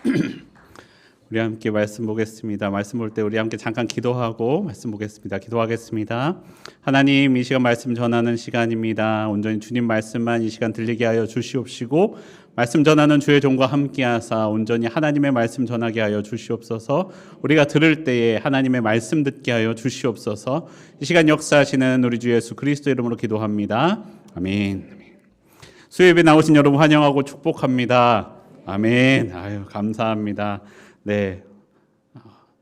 우리 함께 말씀 보겠습니다. 말씀 볼 때 우리 함께 잠깐 기도하고 말씀 보겠습니다. 기도하겠습니다. 하나님 이 시간 말씀 전하는 시간입니다. 온전히 주님 말씀만 이 시간 들리게 하여 주시옵시고 말씀 전하는 주의 종과 함께하사 온전히 하나님의 말씀 전하게 하여 주시옵소서. 우리가 들을 때에 하나님의 말씀 듣게 하여 주시옵소서. 이 시간 역사하시는 우리 주 예수 그리스도 이름으로 기도합니다. 아멘. 수요일에 나오신 여러분 환영하고 축복합니다. 아멘. 아유 감사합니다. 네,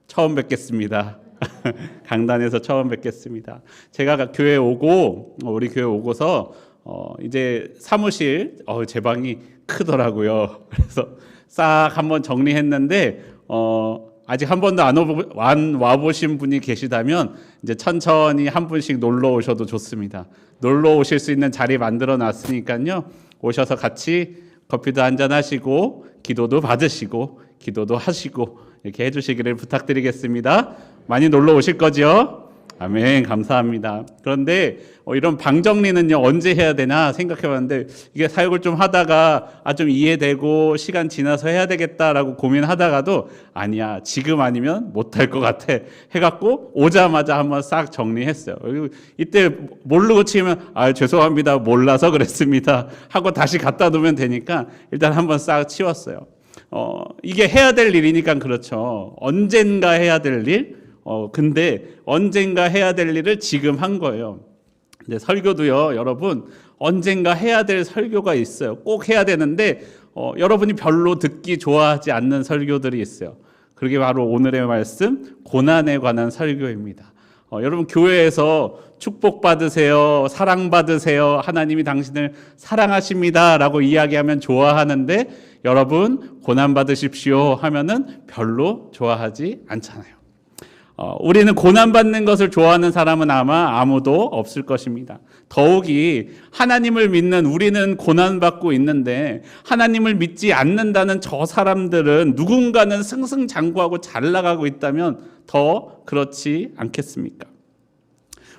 처음 뵙겠습니다. 강단에서 처음 뵙겠습니다. 제가 교회 오고 우리 교회 오고서 어, 이제 사무실 어, 제 방이 크더라고요. 그래서 싹 한번 정리했는데 어, 아직 한 번도 안 와 보신 분이 계시다면 이제 천천히 한 분씩 놀러 오셔도 좋습니다. 놀러 오실 수 있는 자리 만들어 놨으니까요. 오셔서 같이 커피도 한잔 하시고 기도도 받으시고 기도도 하시고 이렇게 해주시기를 부탁드리겠습니다. 많이 놀러 오실 거죠? 아멘 감사합니다. 그런데 어, 이런 방 정리는요 언제 해야 되나 생각해 봤는데 이게 사역을 좀 하다가 아 좀 이해되고 시간 지나서 해야 되겠다라고 고민하다가도 아니야 지금 아니면 못할 것 같아 해갖고 오자마자 한번 싹 정리했어요. 이때 모르고 치면 아 죄송합니다 몰라서 그랬습니다 하고 다시 갖다 두면 되니까 일단 한번 싹 치웠어요. 어, 이게 해야 될 일이니까 그렇죠. 언젠가 해야 될 일. 어, 근데 언젠가 해야 될 일을 지금 한 거예요. 근데 설교도요, 여러분, 언젠가 해야 될 설교가 있어요. 꼭 해야 되는데, 어, 여러분이 별로 듣기 좋아하지 않는 설교들이 있어요. 그게 바로 오늘의 말씀, 고난에 관한 설교입니다. 어, 여러분, 교회에서 축복 받으세요, 사랑 받으세요, 하나님이 당신을 사랑하십니다. 라고 이야기하면 좋아하는데, 여러분 고난 받으십시오 하면은 별로 좋아하지 않잖아요. 어, 우리는 고난 받는 것을 좋아하는 사람은 아마 아무도 없을 것입니다. 더욱이 하나님을 믿는 우리는 고난 받고 있는데 하나님을 믿지 않는다는 저 사람들은 누군가는 승승장구하고 잘 나가고 있다면 더 그렇지 않겠습니까?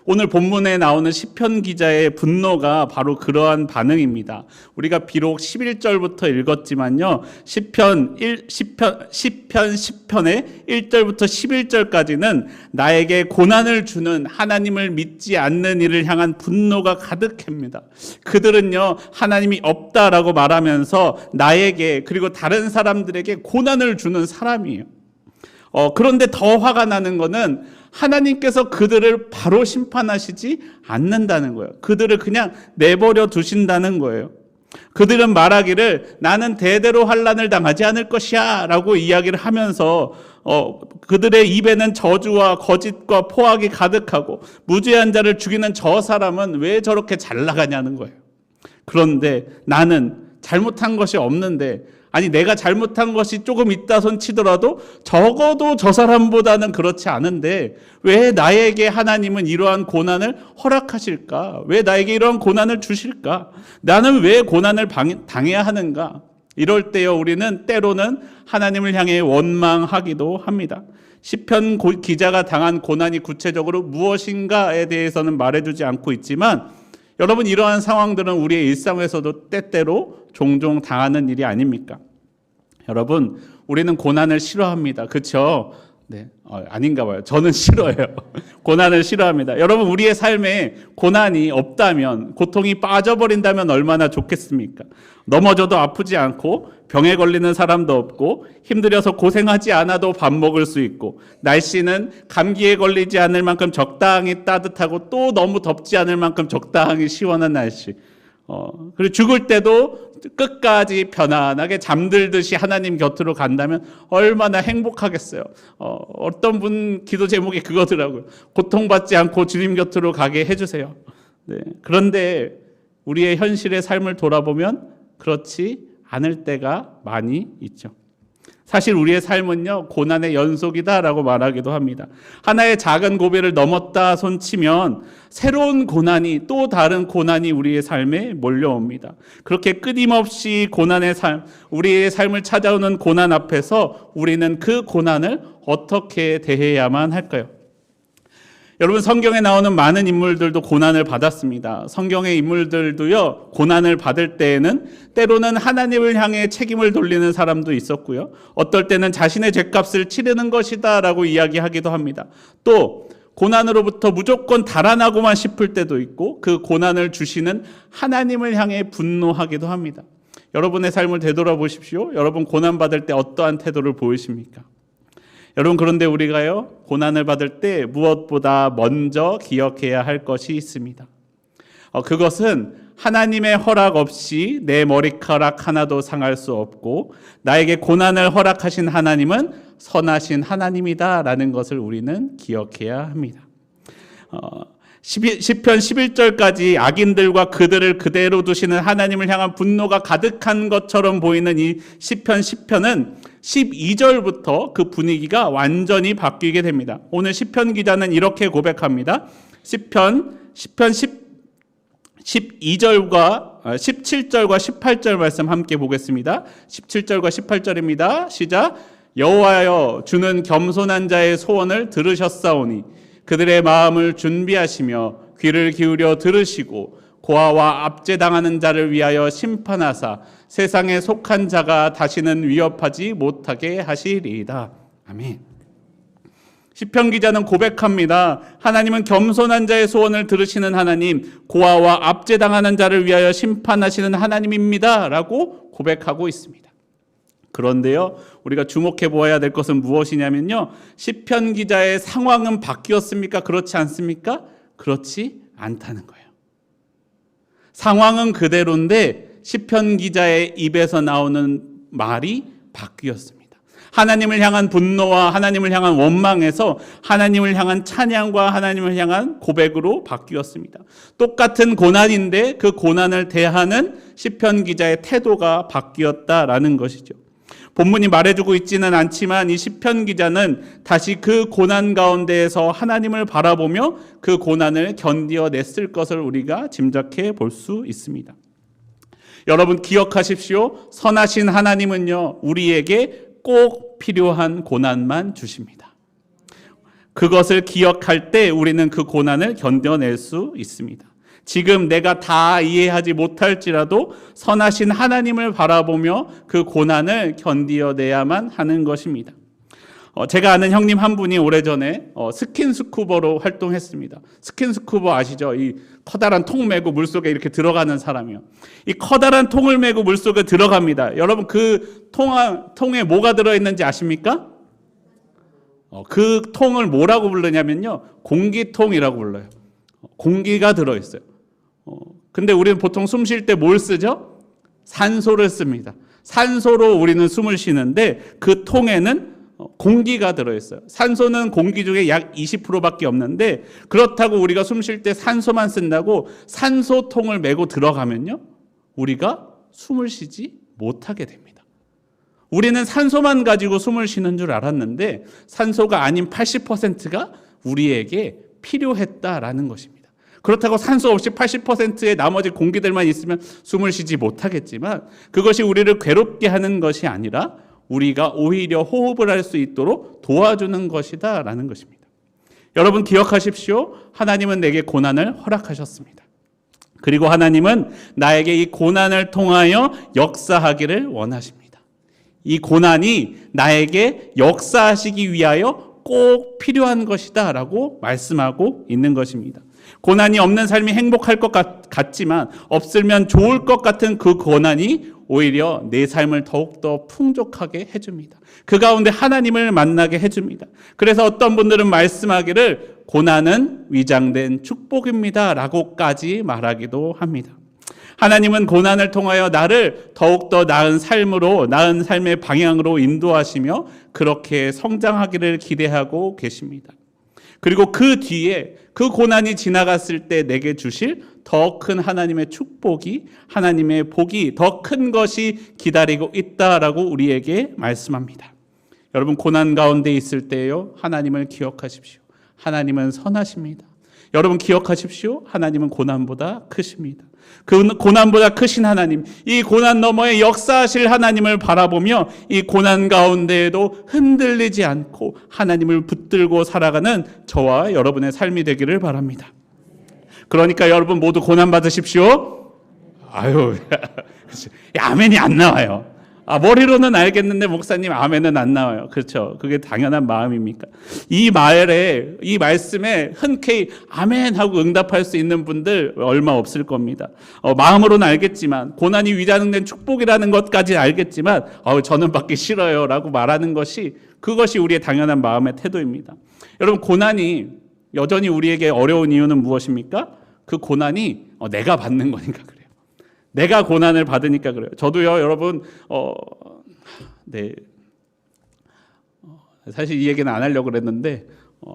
오늘 본문에 나오는 시편 기자의 분노가 바로 그러한 반응입니다. 우리가 비록 11절부터 읽었지만요. 시편 1 시편 시편 10편의 1절부터 11절까지는 나에게 고난을 주는 하나님을 믿지 않는 이를 향한 분노가 가득합니다. 그들은요. 하나님이 없다라고 말하면서 나에게 그리고 다른 사람들에게 고난을 주는 사람이에요. 어, 그런데 더 화가 나는 거는 하나님께서 그들을 바로 심판하시지 않는다는 거예요. 그들을 그냥 내버려 두신다는 거예요. 그들은 말하기를 나는 대대로 환란을 당하지 않을 것이야 라고 이야기를 하면서 어, 그들의 입에는 저주와 거짓과 포악이 가득하고 무죄한 자를 죽이는 저 사람은 왜 저렇게 잘 나가냐는 거예요. 그런데 나는 잘못한 것이 없는데 아니 내가 잘못한 것이 조금 있다 손 치더라도 적어도 저 사람보다는 그렇지 않은데 왜 나에게 하나님은 이러한 고난을 허락하실까? 왜 나에게 이러한 고난을 주실까? 나는 왜 고난을 당해야 하는가? 이럴 때요 우리는 때로는 하나님을 향해 원망하기도 합니다. 시편 기자가 당한 고난이 구체적으로 무엇인가에 대해서는 말해주지 않고 있지만 여러분 이러한 상황들은 우리의 일상에서도 때때로 종종 당하는 일이 아닙니까? 여러분 우리는 고난을 싫어합니다. 그렇죠? 네, 어, 아닌가 봐요. 저는 싫어해요. 고난을 싫어합니다. 여러분, 우리의 삶에 고난이 없다면, 고통이 빠져버린다면 얼마나 좋겠습니까? 넘어져도 아프지 않고, 병에 걸리는 사람도 없고, 힘들어서 고생하지 않아도 밥 먹을 수 있고, 날씨는 감기에 걸리지 않을 만큼 적당히 따뜻하고, 또 너무 덥지 않을 만큼 적당히 시원한 날씨. 어, 그리고 죽을 때도 끝까지 편안하게 잠들듯이 하나님 곁으로 간다면 얼마나 행복하겠어요. 어, 어떤 분 기도 제목이 그거더라고요. 고통받지 않고 주님 곁으로 가게 해주세요. 네. 그런데 우리의 현실의 삶을 돌아보면 그렇지 않을 때가 많이 있죠. 사실 우리의 삶은요, 고난의 연속이다라고 말하기도 합니다. 하나의 작은 고비를 넘었다 손치면 새로운 고난이 또 다른 고난이 우리의 삶에 몰려옵니다. 그렇게 끊임없이 고난의 삶, 우리의 삶을 찾아오는 고난 앞에서 우리는 그 고난을 어떻게 대해야만 할까요? 여러분 성경에 나오는 많은 인물들도 고난을 받았습니다. 성경의 인물들도요 고난을 받을 때에는 때로는 하나님을 향해 책임을 돌리는 사람도 있었고요. 어떨 때는 자신의 죄값을 치르는 것이다 라고 이야기하기도 합니다. 또 고난으로부터 무조건 달아나고만 싶을 때도 있고 그 고난을 주시는 하나님을 향해 분노하기도 합니다. 여러분의 삶을 되돌아보십시오. 여러분 고난 받을 때 어떠한 태도를 보이십니까? 여러분 그런데 우리가요 고난을 받을 때 무엇보다 먼저 기억해야 할 것이 있습니다. 어, 그것은 하나님의 허락 없이 내 머리카락 하나도 상할 수 없고 나에게 고난을 허락하신 하나님은 선하신 하나님이다라는 것을 우리는 기억해야 합니다. 어, 10편 11절까지 악인들과 그들을 그대로 두시는 하나님을 향한 분노가 가득한 것처럼 보이는 이 10편 10편은 12절부터 그 분위기가 완전히 바뀌게 됩니다. 오늘 10편 기자는 이렇게 고백합니다. 10편 10편 10 12절과 17절과 18절 말씀 함께 보겠습니다. 17절과 18절입니다. 시작. 여호와여 주는 겸손한 자의 소원을 들으셨사오니 그들의 마음을 준비하시며 귀를 기울여 들으시고 고아와 압제당하는 자를 위하여 심판하사 세상에 속한 자가 다시는 위협하지 못하게 하시리이다. 아멘. 시편 기자는 고백합니다. 하나님은 겸손한 자의 소원을 들으시는 하나님, 고아와 압제당하는 자를 위하여 심판하시는 하나님입니다라고 고백하고 있습니다. 그런데요, 우리가 주목해 보아야 될 것은 무엇이냐면요. 시편 기자의 상황은 바뀌었습니까? 그렇지 않습니까? 그렇지 않다는 거예요. 상황은 그대로인데 시편 기자의 입에서 나오는 말이 바뀌었습니다. 하나님을 향한 분노와 하나님을 향한 원망에서 하나님을 향한 찬양과 하나님을 향한 고백으로 바뀌었습니다. 똑같은 고난인데 그 고난을 대하는 시편 기자의 태도가 바뀌었다라는 것이죠. 본문이 말해주고 있지는 않지만 이 시편 기자는 다시 그 고난 가운데에서 하나님을 바라보며 그 고난을 견디어냈을 것을 우리가 짐작해 볼 수 있습니다. 여러분 기억하십시오. 선하신 하나님은요, 우리에게 꼭 필요한 고난만 주십니다. 그것을 기억할 때 우리는 그 고난을 견뎌낼 수 있습니다. 지금 내가 다 이해하지 못할지라도 선하신 하나님을 바라보며 그 고난을 견디어내야만 하는 것입니다. 어, 제가 아는 형님 한 분이 오래전에 어, 스킨스쿠버로 활동했습니다. 스킨스쿠버 아시죠? 이 커다란 통 메고 물속에 이렇게 들어가는 사람이요. 이 커다란 통을 메고 물속에 들어갑니다. 여러분 그 통, 통에 뭐가 들어있는지 아십니까? 어, 그 통을 뭐라고 부르냐면요. 공기통이라고 불러요. 공기가 들어있어요. 어, 근데 우리는 보통 숨 쉴 때 뭘 쓰죠? 산소를 씁니다. 산소로 우리는 숨을 쉬는데 그 통에는 어, 공기가 들어있어요. 산소는 공기 중에 약 20%밖에 없는데 그렇다고 우리가 숨 쉴 때 산소만 쓴다고 산소통을 메고 들어가면요. 우리가 숨을 쉬지 못하게 됩니다. 우리는 산소만 가지고 숨을 쉬는 줄 알았는데 산소가 아닌 80%가 우리에게 필요했다라는 것입니다. 그렇다고 산소 없이 80%의 나머지 공기들만 있으면 숨을 쉬지 못하겠지만 그것이 우리를 괴롭게 하는 것이 아니라 우리가 오히려 호흡을 할 수 있도록 도와주는 것이다 라는 것입니다. 여러분 기억하십시오. 하나님은 내게 고난을 허락하셨습니다. 그리고 하나님은 나에게 이 고난을 통하여 역사하기를 원하십니다. 이 고난이 나에게 역사하시기 위하여 꼭 필요한 것이다 라고 말씀하고 있는 것입니다. 고난이 없는 삶이 행복할 것 같, 지만 없으면 좋을 것 같은 그 고난이 오히려 내 삶을 더욱더 풍족하게 해줍니다. 그 가운데 하나님을 만나게 해줍니다. 그래서 어떤 분들은 말씀하기를 고난은 위장된 축복입니다. 라고까지 말하기도 합니다. 하나님은 고난을 통하여 나를 더욱더 나은 삶으로, 나은 삶의 방향으로 인도하시며 그렇게 성장하기를 기대하고 계십니다. 그리고 그 뒤에 그 고난이 지나갔을 때 내게 주실 더 큰 하나님의 축복이 하나님의 복이 더 큰 것이 기다리고 있다라고 우리에게 말씀합니다. 여러분 고난 가운데 있을 때요 하나님을 기억하십시오. 하나님은 선하십니다. 여러분 기억하십시오. 하나님은 고난보다 크십니다. 그 고난보다 크신 하나님, 이 고난 너머에 역사하실 하나님을 바라보며 이 고난 가운데에도 흔들리지 않고 하나님을 붙들고 살아가는 저와 여러분의 삶이 되기를 바랍니다. 그러니까 여러분 모두 고난 받으십시오. 아유, 아멘이 안 나와요. 아, 머리로는 알겠는데 목사님 아멘은 안 나와요. 그렇죠. 그게 당연한 마음입니까? 이 말에 이 말씀에 흔쾌히 아멘 하고 응답할 수 있는 분들 얼마 없을 겁니다. 어, 마음으로는 알겠지만 고난이 위자능된 축복이라는 것까지 알겠지만 어, 저는 받기 싫어요 라고 말하는 것이 그것이 우리의 당연한 마음의 태도입니다. 여러분 고난이 여전히 우리에게 어려운 이유는 무엇입니까? 그 고난이 어, 내가 받는 거니까 그래요. 내가 고난을 받으니까 그래요. 저도요, 여러분, 어, 네. 어, 사실 이 얘기는 안 하려고 그랬는데, 어,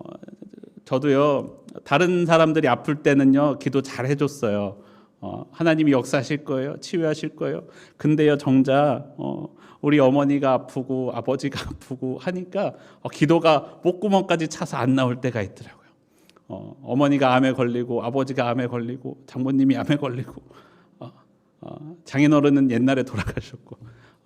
저도요, 다른 사람들이 아플 때는요, 기도 잘 해줬어요. 어, 하나님이 역사하실 거예요. 치유하실 거예요. 근데요, 정작, 어, 우리 어머니가 아프고 아버지가 아프고 하니까 어, 기도가 목구멍까지 차서 안 나올 때가 있더라고요. 어, 어머니가 암에 걸리고 아버지가 암에 걸리고 장모님이 암에 걸리고 장인어른은 옛날에 돌아가셨고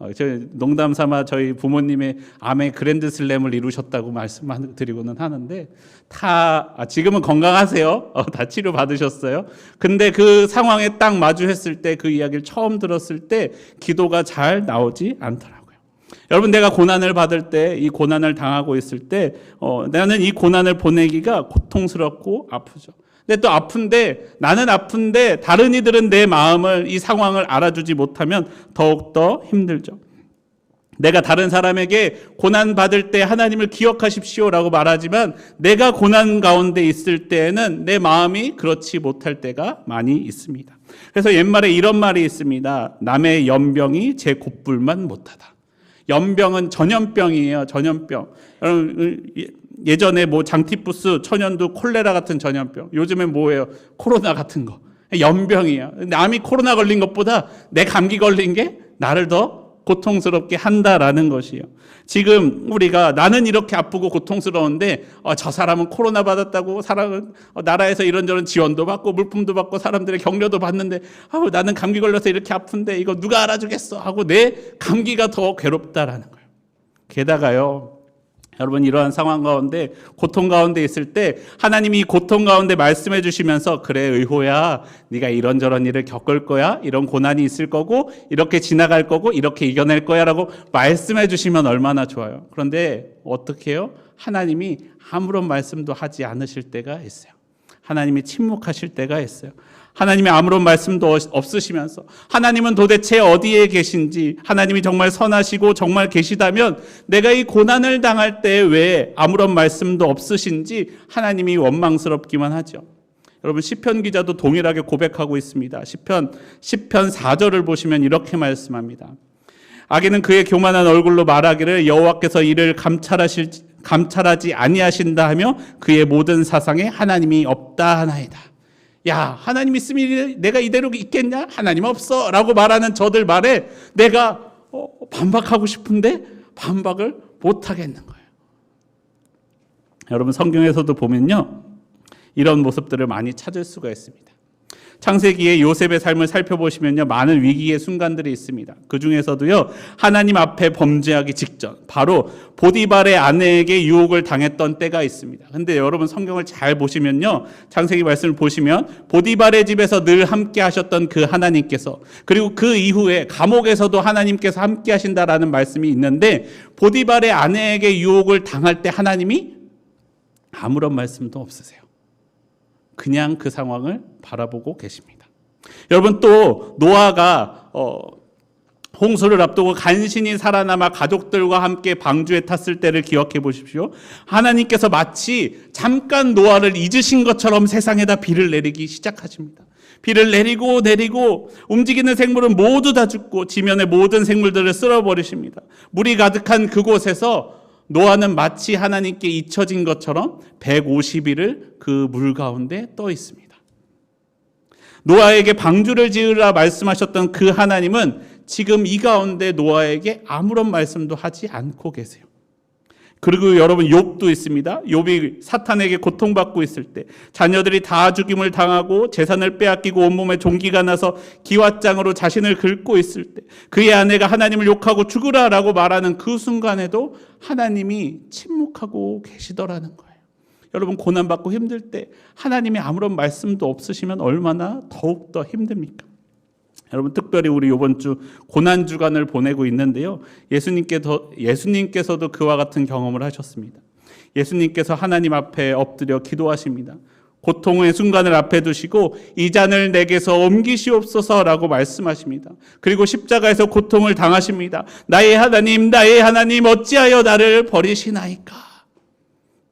어, 저 농담 삼아 저희 부모님의 암의 그랜드 슬램을 이루셨다고 말씀드리고는 하는데 다 아, 지금은 건강하세요. 어, 다 치료 받으셨어요. 근데 그 상황에 딱 마주했을 때 그 이야기를 처음 들었을 때 기도가 잘 나오지 않더라고요. 여러분 내가 고난을 받을 때 이 고난을 당하고 있을 때 어, 나는 이 고난을 보내기가 고통스럽고 아프죠. 근데 또 아픈데 나는 아픈데 다른 이들은 내 마음을 이 상황을 알아주지 못하면 더욱더 힘들죠. 내가 다른 사람에게 고난 받을 때 하나님을 기억하십시오라고 말하지만 내가 고난 가운데 있을 때에는 내 마음이 그렇지 못할 때가 많이 있습니다. 그래서 옛말에 이런 말이 있습니다. 남의 연병이 제 곱불만 못하다. 연병은 전염병이에요. 전염병. 여러분 예전에 뭐 장티푸스, 천연두, 콜레라 같은 전염병. 요즘엔 뭐예요? 코로나 같은 거. 연병이에요. 남이 코로나 걸린 것보다 내 감기 걸린 게 나를 더 고통스럽게 한다라는 것이요. 지금 우리가 나는 이렇게 아프고 고통스러운데 어, 저 사람은 코로나 받았다고 사람은 어, 나라에서 이런저런 지원도 받고 물품도 받고 사람들의 격려도 받는데 아우 나는 감기 걸려서 이렇게 아픈데 이거 누가 알아주겠어 하고 내 감기가 더 괴롭다라는 거예요. 게다가요. 여러분 이러한 상황 가운데 고통 가운데 있을 때 하나님이 고통 가운데 말씀해 주시면서 그래 의호야 네가 이런저런 일을 겪을 거야 이런 고난이 있을 거고 이렇게 지나갈 거고 이렇게 이겨낼 거야라고 말씀해 주시면 얼마나 좋아요. 그런데 어떻게 해요? 하나님이 아무런 말씀도 하지 않으실 때가 있어요. 하나님이 침묵하실 때가 있어요. 하나님이 아무런 말씀도 없으시면서 하나님은 도대체 어디에 계신지 하나님이 정말 선하시고 정말 계시다면 내가 이 고난을 당할 때 왜 아무런 말씀도 없으신지 하나님이 원망스럽기만 하죠. 여러분 시편 기자도 동일하게 고백하고 있습니다. 시편 10편 4절을 보시면 이렇게 말씀합니다. 아기는 그의 교만한 얼굴로 말하기를 여호와께서 이를 감찰하실 감찰하지 아니하신다 하며 그의 모든 사상에 하나님이 없다 하나이다. 야, 하나님 있으면 내가 이대로 있겠냐? 하나님 없어. 라고 말하는 저들 말에 내가 어, 반박하고 싶은데 반박을 못 하겠는 거예요. 여러분, 성경에서도 보면요. 이런 모습들을 많이 찾을 수가 있습니다. 창세기의 요셉의 삶을 살펴보시면요. 많은 위기의 순간들이 있습니다. 그 중에서도요. 하나님 앞에 범죄하기 직전 바로 보디발의 아내에게 유혹을 당했던 때가 있습니다. 근데 여러분 성경을 잘 보시면요. 창세기 말씀을 보시면 보디발의 집에서 늘 함께 하셨던 그 하나님께서 그리고 그 이후에 감옥에서도 하나님께서 함께 하신다라는 말씀이 있는데 보디발의 아내에게 유혹을 당할 때 하나님이 아무런 말씀도 없으세요. 그냥 그 상황을 바라보고 계십니다. 여러분 또 노아가 어, 홍수를 앞두고 간신히 살아남아 가족들과 함께 방주에 탔을 때를 기억해 보십시오. 하나님께서 마치 잠깐 노아를 잊으신 것처럼 세상에다 비를 내리기 시작하십니다. 비를 내리고 내리고 움직이는 생물은 모두 다 죽고 지면의 모든 생물들을 쓸어버리십니다. 물이 가득한 그곳에서 노아는 마치 하나님께 잊혀진 것처럼 150일을 그 물 가운데 떠 있습니다. 노아에게 방주를 지으라 말씀하셨던 그 하나님은 지금 이 가운데 노아에게 아무런 말씀도 하지 않고 계세요. 그리고 여러분 욥도 있습니다. 욥이 사탄에게 고통받고 있을 때 자녀들이 다 죽임을 당하고 재산을 빼앗기고 온몸에 종기가 나서 기왓장으로 자신을 긁고 있을 때 그의 아내가 하나님을 욕하고 죽으라라고 말하는 그 순간에도 하나님이 침묵하고 계시더라는 거예요. 여러분 고난 받고 힘들 때 하나님이 아무런 말씀도 없으시면 얼마나 더욱 더 힘듭니까? 여러분 특별히 우리 이번 주 고난 주간을 보내고 있는데요. 예수님께서 예수님께서도 그와 같은 경험을 하셨습니다. 예수님께서 하나님 앞에 엎드려 기도하십니다. 고통의 순간을 앞에 두시고 이 잔을 내게서 옮기시옵소서라고 말씀하십니다. 그리고 십자가에서 고통을 당하십니다. 나의 하나님, 나의 하나님 어찌하여 나를 버리시나이까?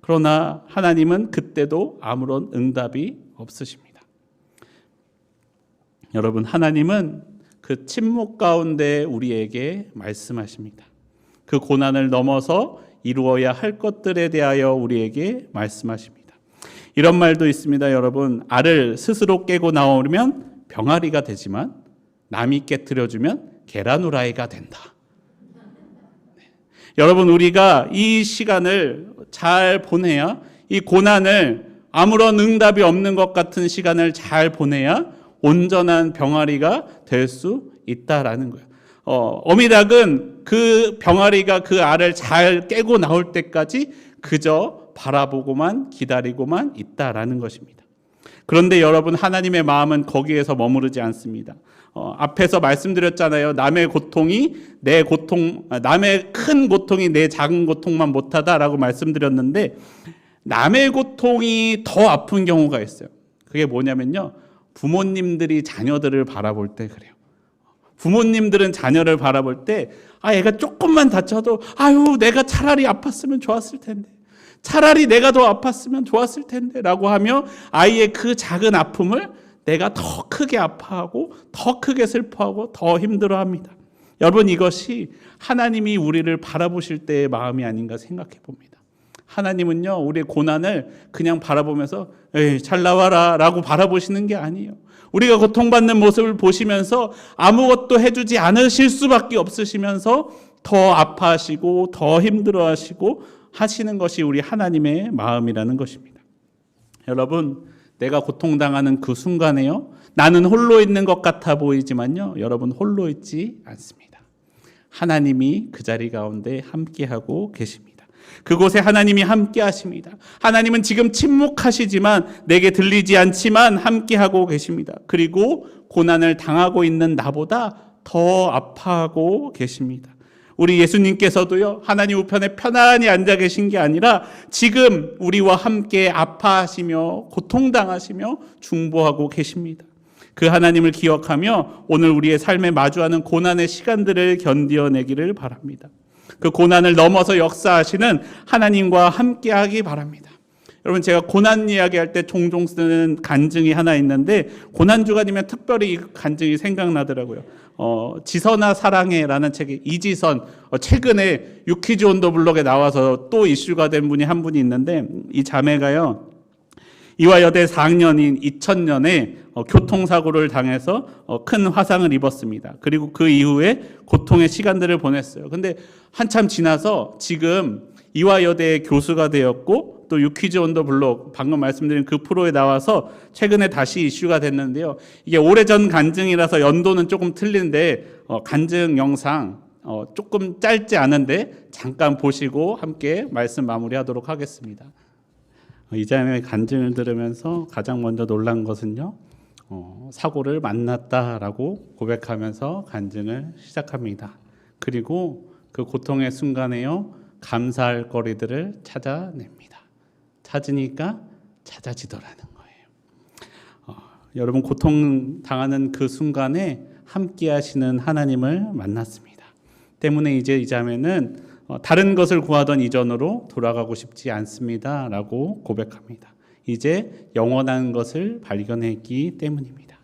그러나 하나님은 그때도 아무런 응답이 없으십니다. 여러분 하나님은 그 침묵 가운데 우리에게 말씀하십니다. 그 고난을 넘어서 이루어야 할 것들에 대하여 우리에게 말씀하십니다. 이런 말도 있습니다, 여러분. 알을 스스로 깨고 나오면 병아리가 되지만 남이 깨뜨려 주면 계란 후라이가 된다. 네. 여러분 우리가 이 시간을 잘 보내야 이 고난을 아무런 응답이 없는 것 같은 시간을 잘 보내야 온전한 병아리가 될 수 있다라는 거예요. 어, 어미닭은 그 병아리가 그 알을 잘 깨고 나올 때까지 그저 바라보고만 기다리고만 있다라는 것입니다. 그런데 여러분 하나님의 마음은 거기에서 머무르지 않습니다. 어, 앞에서 말씀드렸잖아요. 남의 고통이 내 고통, 아, 남의 큰 고통이 내 작은 고통만 못하다라고 말씀드렸는데 남의 고통이 더 아픈 경우가 있어요. 그게 뭐냐면요. 부모님들이 자녀들을 바라볼 때 그래요. 부모님들은 자녀를 바라볼 때, 아, 애가 조금만 다쳐도, 아유, 내가 차라리 아팠으면 좋았을 텐데. 차라리 내가 더 아팠으면 좋았을 텐데. 라고 하며 아이의 그 작은 아픔을 내가 더 크게 아파하고, 더 크게 슬퍼하고, 더 힘들어 합니다. 여러분, 이것이 하나님이 우리를 바라보실 때의 마음이 아닌가 생각해 봅니다. 하나님은요, 우리의 고난을 그냥 바라보면서, 에이, 잘 나와라 라고 바라보시는 게 아니에요. 우리가 고통받는 모습을 보시면서 아무것도 해주지 않으실 수밖에 없으시면서 더 아파하시고 더 힘들어하시고 하시는 것이 우리 하나님의 마음이라는 것입니다. 여러분, 내가 고통당하는 그 순간에요. 나는 홀로 있는 것 같아 보이지만요. 여러분 홀로 있지 않습니다. 하나님이 그 자리 가운데 함께하고 계십니다. 그곳에 하나님이 함께 하십니다. 하나님은 지금 침묵하시지만 내게 들리지 않지만 함께 하고 계십니다. 그리고 고난을 당하고 있는 나보다 더 아파하고 계십니다. 우리 예수님께서도요, 하나님 우편에 편안히 앉아 계신 게 아니라 지금 우리와 함께 아파하시며 고통당하시며 중보하고 계십니다. 그 하나님을 기억하며 오늘 우리의 삶에 마주하는 고난의 시간들을 견디어내기를 바랍니다. 그 고난을 넘어서 역사하시는 하나님과 함께 하기 바랍니다. 여러분 제가 고난 이야기할 때 종종 쓰는 간증이 하나 있는데 고난 주간이면 특별히 이 간증이 생각나더라고요. 어, 지선아 사랑해라는 책이 이지선 어, 최근에 유키즈 온더 블록에 나와서 또 이슈가 된 분이 한 분이 있는데 이 자매가요. 이화 여대 4학년인 2000년에 어, 교통사고를 당해서 어, 큰 화상을 입었습니다. 그리고 그 이후에 고통의 시간들을 보냈어요. 근데 한참 지나서 지금 이화 여대의 교수가 되었고 또 유퀴즈 온더 블록 방금 말씀드린 그 프로에 나와서 최근에 다시 이슈가 됐는데요. 이게 오래전 간증이라서 연도는 조금 틀린데 어, 간증 영상 어, 조금 짧지 않은데 잠깐 보시고 함께 말씀 마무리하도록 하겠습니다. 이 자매의 간증을 들으면서 가장 먼저 놀란 것은요. 어, 사고를 만났다라고 고백하면서 간증을 시작합니다. 그리고 그 고통의 순간에요. 감사할 거리들을 찾아냅니다. 찾으니까 찾아지더라는 거예요. 어, 여러분 고통 당하는 그 순간에 함께 하시는 하나님을 만났습니다. 때문에 이제 이 자매는 어, 다른 것을 구하던 이전으로 돌아가고 싶지 않습니다 라고 고백합니다. 이제 영원한 것을 발견했기 때문입니다.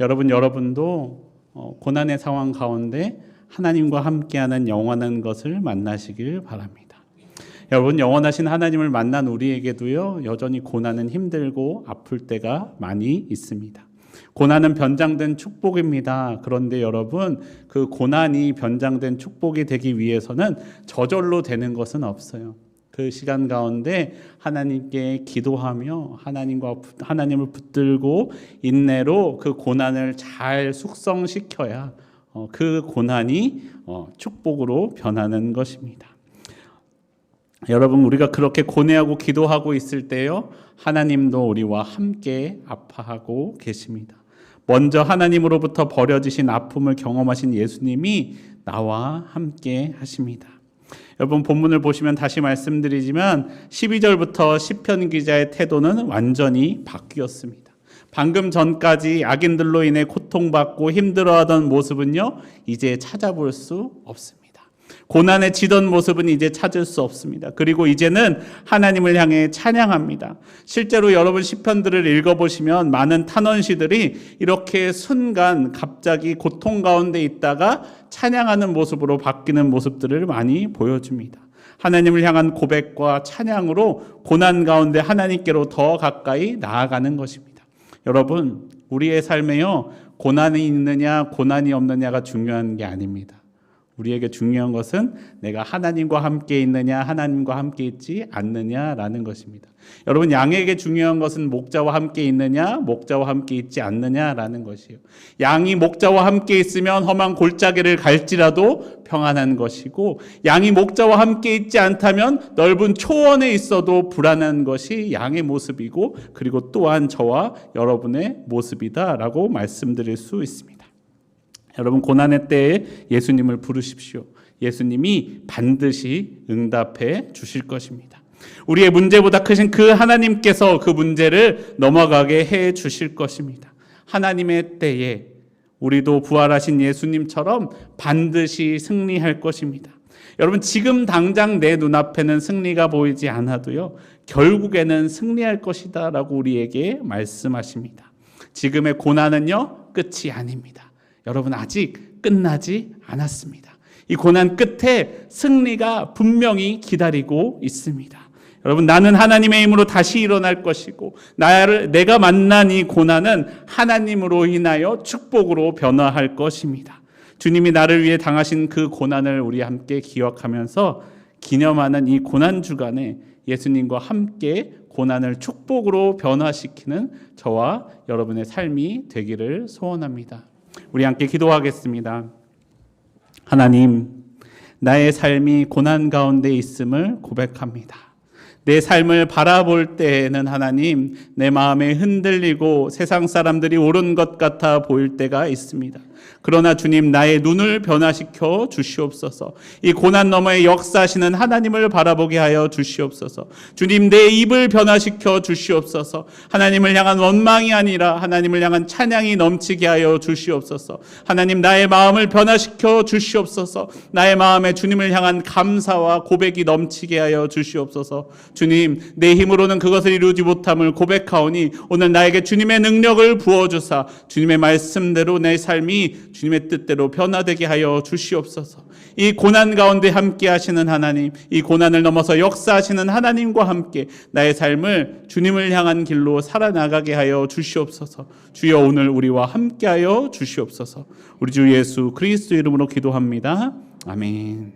여러분 여러분도 어, 고난의 상황 가운데 하나님과 함께하는 영원한 것을 만나시길 바랍니다. 여러분 영원하신 하나님을 만난 우리에게도요 여전히 고난은 힘들고 아플 때가 많이 있습니다. 고난은 변장된 축복입니다. 그런데 여러분, 그 고난이 변장된 축복이 되기 위해서는 저절로 되는 것은 없어요. 그 시간 가운데 하나님께 기도하며 하나님과 하나님을 붙들고 인내로 그 고난을 잘 숙성시켜야 어, 그 고난이 어, 축복으로 변하는 것입니다. 여러분 우리가 그렇게 고뇌하고 기도하고 있을 때요 하나님도 우리와 함께 아파하고 계십니다. 먼저 하나님으로부터 버려지신 아픔을 경험하신 예수님이 나와 함께 하십니다. 여러분 본문을 보시면 다시 말씀드리지만 12절부터 시편 기자의 태도는 완전히 바뀌었습니다. 방금 전까지 악인들로 인해 고통받고 힘들어하던 모습은요 이제 찾아볼 수 없습니다. 고난에 지던 모습은 이제 찾을 수 없습니다. 그리고 이제는 하나님을 향해 찬양합니다. 실제로 여러분 시편들을 읽어보시면 많은 탄원시들이 이렇게 순간 갑자기 고통 가운데 있다가 찬양하는 모습으로 바뀌는 모습들을 많이 보여줍니다. 하나님을 향한 고백과 찬양으로 고난 가운데 하나님께로 더 가까이 나아가는 것입니다. 여러분, 우리의 삶에요, 고난이 있느냐, 고난이 없느냐가 중요한 게 아닙니다. 우리에게 중요한 것은 내가 하나님과 함께 있느냐, 하나님과 함께 있지 않느냐라는 것입니다. 여러분, 양에게 중요한 것은 목자와 함께 있느냐, 목자와 함께 있지 않느냐라는 것이요. 양이 목자와 함께 있으면 험한 골짜기를 갈지라도 평안한 것이고, 양이 목자와 함께 있지 않다면 넓은 초원에 있어도 불안한 것이 양의 모습이고, 그리고 또한 저와 여러분의 모습이다라고 말씀드릴 수 있습니다. 여러분 고난의 때에 예수님을 부르십시오. 예수님이 반드시 응답해 주실 것입니다. 우리의 문제보다 크신 그 하나님께서 그 문제를 넘어가게 해 주실 것입니다. 하나님의 때에 우리도 부활하신 예수님처럼 반드시 승리할 것입니다. 여러분 지금 당장 내 눈앞에는 승리가 보이지 않아도요. 결국에는 승리할 것이다라고 우리에게 말씀하십니다. 지금의 고난은요. 끝이 아닙니다. 여러분 아직 끝나지 않았습니다. 이 고난 끝에 승리가 분명히 기다리고 있습니다. 여러분 나는 하나님의 힘으로 다시 일어날 것이고 나를 내가 만난 이 고난은 하나님으로 인하여 축복으로 변화할 것입니다. 주님이 나를 위해 당하신 그 고난을 우리 함께 기억하면서 기념하는 이 고난 주간에 예수님과 함께 고난을 축복으로 변화시키는 저와 여러분의 삶이 되기를 소원합니다. 우리 함께 기도하겠습니다. 하나님, 나의 삶이 고난 가운데 있음을 고백합니다. 내 삶을 바라볼 때에는 하나님, 내 마음에 흔들리고 세상 사람들이 옳은 것 같아 보일 때가 있습니다. 그러나 주님 나의 눈을 변화시켜 주시옵소서. 이 고난 너머에 역사하시는 하나님을 바라보게 하여 주시옵소서. 주님 내 입을 변화시켜 주시옵소서. 하나님을 향한 원망이 아니라 하나님을 향한 찬양이 넘치게 하여 주시옵소서. 하나님 나의 마음을 변화시켜 주시옵소서. 나의 마음에 주님을 향한 감사와 고백이 넘치게 하여 주시옵소서. 주님 내 힘으로는 그것을 이루지 못함을 고백하오니 오늘 나에게 주님의 능력을 부어 주사 주님의 말씀대로 내 삶이 주님의 뜻대로 변화되게 하여 주시옵소서. 이 고난 가운데 함께 하시는 하나님, 이 고난을 넘어서 역사하시는 하나님과 함께 나의 삶을 주님을 향한 길로 살아나가게 하여 주시옵소서. 주여 오늘 우리와 함께 하여 주시옵소서. 우리 주 예수 그리스도 이름으로 기도합니다. 아멘.